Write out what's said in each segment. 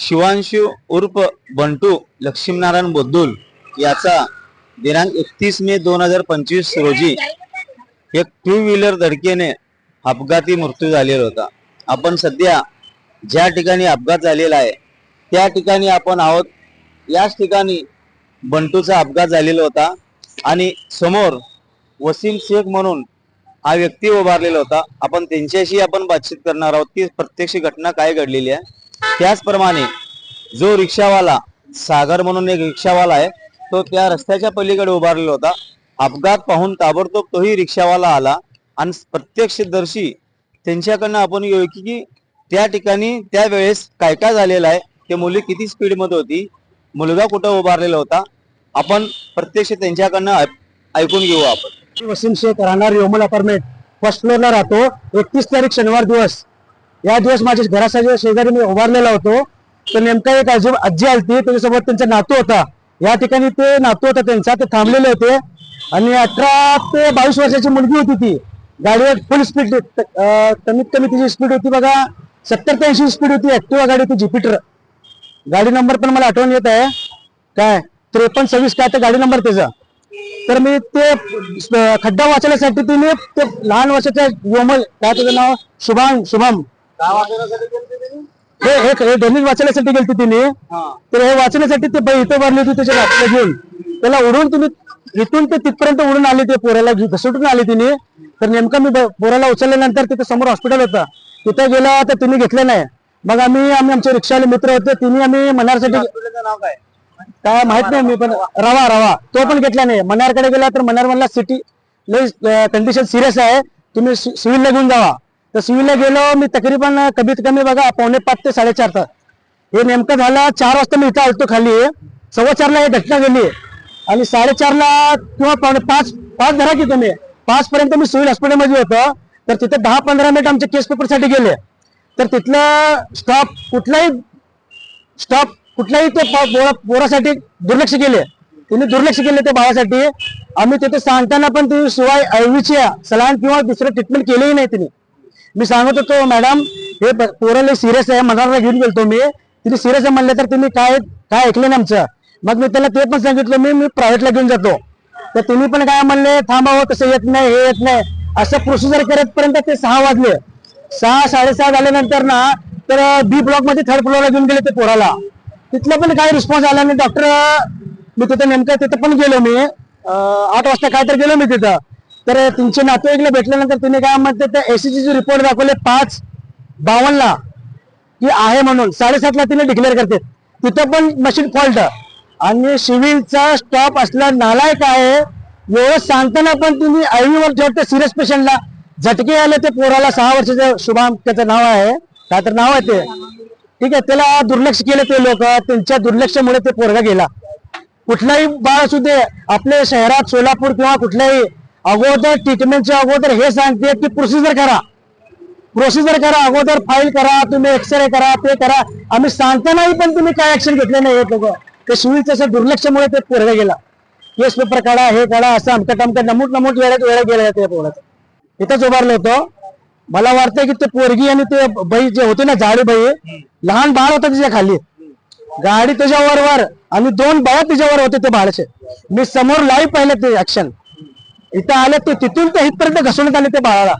शिवांशू उर्फ बंटू लक्ष्मीनारायण बोद्दुल याचा दिनांक एकतीस मे दोन हजार पंचवीस रोजी एक टू व्हीलर धडकेने अपघाती मृत्यू झालेला होता. आपण सध्या ज्या ठिकाणी अपघात झालेला आहे त्या ठिकाणी आपण आहोत. याच ठिकाणी बंटूचा अपघात झालेला होता आणि समोर वसीम शेख म्हणून हा व्यक्ती उभारलेला होता. आपण त्यांच्याशी आपण बातचीत करणार आहोत. की प्रत्यक्ष घटना काय घडलेली आहे? त्याचप्रमाणे जो रिक्षावाला सागर म्हणून एक रिक्षावाला आहे तो त्या रस्त्याच्या पलीकडे उभारलेला होता. अपघात पाहून ताबडतोब तोही रिक्षावाला आला आणि प्रत्यक्षदर्शी त्यांच्याकडनं आपण येऊ की की त्या ठिकाणी त्यावेळेस काय काय झालेलं आहे ते मुली किती स्पीडमध्ये होती मुलगा कुठं उभारलेला होता आपण प्रत्यक्ष त्यांच्याकडनं ऐकून घेऊ आपण. वसीम शेख राहणार योमल अपार्टमेंट. फर्स्ट फ्लोअरला राहतो एकतीस तारीख शनिवार दिवस. या दिवस माझ्या घराच्या शेजारी मी उभारलेला होतो. तर नेमका एक आजी आजी आलती त्याच्यासोबत त्यांचा नातू होता. या ठिकाणी ते नातू होता त्यांचा ते थांबलेले होते. आणि अठरा ते बावीस वर्षाची मुलगी होती ती. गाडीवर फुल स्पीड कमीत कमी तिची स्पीड होती बघा सत्तर ते ऐंशी स्पीड होती ऍक्टिव्हा गाडी होती ज्युपिटर गाडी नंबर पण मला आठवण येत आहे. काय? त्रेपन्न सव्वीस काय? तर गाडी नंबर त्याचा. तर मी ते खड्डा वाचण्यासाठी तिने ते लहान वर्षाच्या योमल काय त्याचं नाव? शुभाम. शुभम हे डोमिन वाचण्यासाठी गेलती तिने. तर हे वाचण्यासाठी ते बाई इथं भरली होती त्याच्या बापला घेऊन. त्याला उडून तुम्ही इथून ते तिथपर्यंत उडून आले ते पोराला घसटून आले तिने. तर नेमकं मी पोराला उचलल्यानंतर तिथे समोर हॉस्पिटल होतं. तिथे गेला तर तिने घेतलं नाही. मग आम्ही आम्ही आमचे रिक्षावाले मित्र होते तिने आम्ही मनारसाठी नाव काय? माहीत नाही मी पण रवा रवा. तो पण घेतला नाही. मनारकडे गेला तर मनार म्हणला सिटी लय कंडिशन सिरियस आहे. तुम्ही सिव्हिलला घेऊन जावा. तर सिव्हिलला गेलो मी तकरीबन कमीत कमी बघा पावणे पाच ते साडेचार तास. हे नेमकं झालं चार वाजता मी इथं आलतो खाली. सव्वा चारला हे घटना गेली आणि साडेचारला किंवा पावणे पाच पाच धरा की तुम्ही. पाच पर्यंत मी सिव्हिल हॉस्पिटलमध्ये होतो. तर तिथे दहा पंधरा मिनिट आमच्या केस पेपरसाठी गेले. तर तिथलं स्टॉप कुठलाही स्टॉप कुठलाही ते पोरासाठी दुर्लक्ष केले. तिने दुर्लक्ष केले त्या भावासाठी आम्ही तिथे सांगताना पण तिने शिवाय ऐवीची सलान किंवा दुसरं ट्रीटमेंट केलेही नाही तिने. मी सांगत होतो मॅडम हे पोराला सिरियस आहे मनाला घेऊन गेलतो मी. तिने सिरियस आहे म्हणलं तर तुम्ही काय काय ऐकलं नाही आमचं? मग मी त्याला ते पण सांगितलं मी मी प्रायव्हेटला घेऊन जातो. तर तुम्ही पण काय म्हणले थांबावं हो, तसं येत नाही हे येत नाही. असं प्रोसिजर करतपर्यंत ते सहा वाजले. सहा साडेसहा झाल्यानंतर ना तर बी ब्लॉकमध्ये थर्ड फ्लोअरला घेऊन गेले ते पोराला. तिथलं पण काही रिस्पॉन्स आला नाही. डॉक्टर मी तिथं नेमकं तिथं पण गेलो मी. आठ वाजता काय तर गेलो मी तिथं. तर तुमचे नातेवाईकला भेटल्यानंतर तिने काय म्हणते त्या एसीची जे रिपोर्ट दाखवले पाच बावनला की आहे म्हणून. साडेसातला तिने डिक्लेअर करते. तिथं पण मशीन फॉल्ट आणि सिव्हिलचा स्टॉप असला नालायक आहे एवढं सांगताना पण तुम्ही आयव्हीवर ठेवते सिरियस पेशंटला झटके आले ते पोराला सहा वर्षाचं शुभाम त्याचं नाव आहे. काय तर नाव आहे ते. ठीक आहे त्याला दुर्लक्ष केलं ते लोक. त्यांच्या दुर्लक्षामुळे ते पोरगा गेला. कुठलाही बाळ असू दे आपल्या शहरात सोलापूर किंवा कुठल्याही अगोदर ट्रीटमेंटच्या अगोदर हे सांगते की प्रोसिजर करा. प्रोसिजर करा अगोदर फाईल करा तुम्ही एक्सरे करा ते करा. आम्ही सांगता नाही पण तुम्ही काय ऍक्शन घेतले नाही लोक ते सुविधेचं तसं दुर्लक्षामुळे ते पुढे गेला. केस पेपर काढा हे काढा असं आमच्या अमकट नमूट नमूट वेळेत वेळ गेला त्या पोराचं इथंच उभारलं होतं. मला वाटतंय की ते पोरगी आणि ते बाई जे होते ना झाडू बाई लहान बाळ होतं तिच्या खाली. गाडी त्याच्यावर वर आणि दोन बाया त्याच्यावर होते ते बाळचे. मी समोर लाईव्ह पाहिलं ते ऍक्शन इथं आले ते तिथून ते इथपर्यंत घसरण्यात आले ते बाळाला.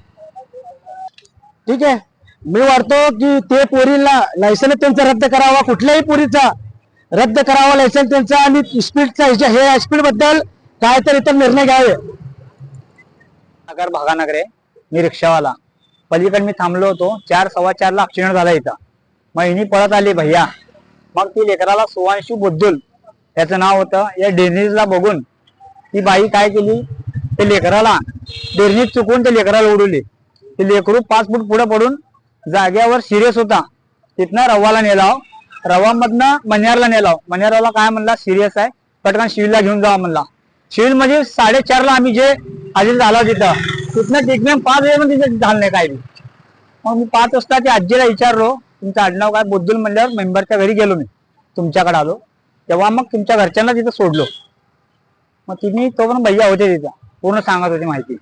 ठीक आहे? मी वाटतो की ते पोरीला लायसन त्यांचा रद्द करावा कुठल्याही पोरीचा रद्द करावा लायसन त्यांचा आणि स्पीडचा हे स्पीडबद्दल काय तर इतर निर्णय घ्यावे. नगर भागानगर आहे मी रिक्षावाला. पलीकडे मी थांबलो होतो चार सव्वा चारला ऍक्सिडेंट झाला इथं. मग हिनी पळत आली भैया. मग ती लेकराला सुवांशू बुद्धुल त्याचं नाव होतं या डेनिजला बघून. ती बाई काय केली? ते लेकराला डेरनीत चुकून ते लेकराला उडवली ते लेकरू पाच फूट पुढे पडून जाग्यावर सिरियस होता. तिथनं रवाला नेलाव. रवामधनं मन्यारला नेलाव. मन्यारला काय म्हणला? सिरियस आहे. पटकन शिवीला घेऊन जावा म्हणला. शिवील म्हणजे साडेचारला आम्ही जे आधी झाला तिथं तिथनं ट्रीटमेंट पाच वेळ तिथं झालं नाही काय मग मी पाच वाजता त्या आजीला विचारलो तुमचं आडनाव काय? बुद्दुल म्हणल्यावर मेंबरच्या घरी गेलो मी. तुमच्याकडे आलो. तेव्हा मग तुमच्या घरच्यांना तिथं सोडलो. मग तिने तो पण भैया होते तिथं. पूर्ण सांगत होती माहिती.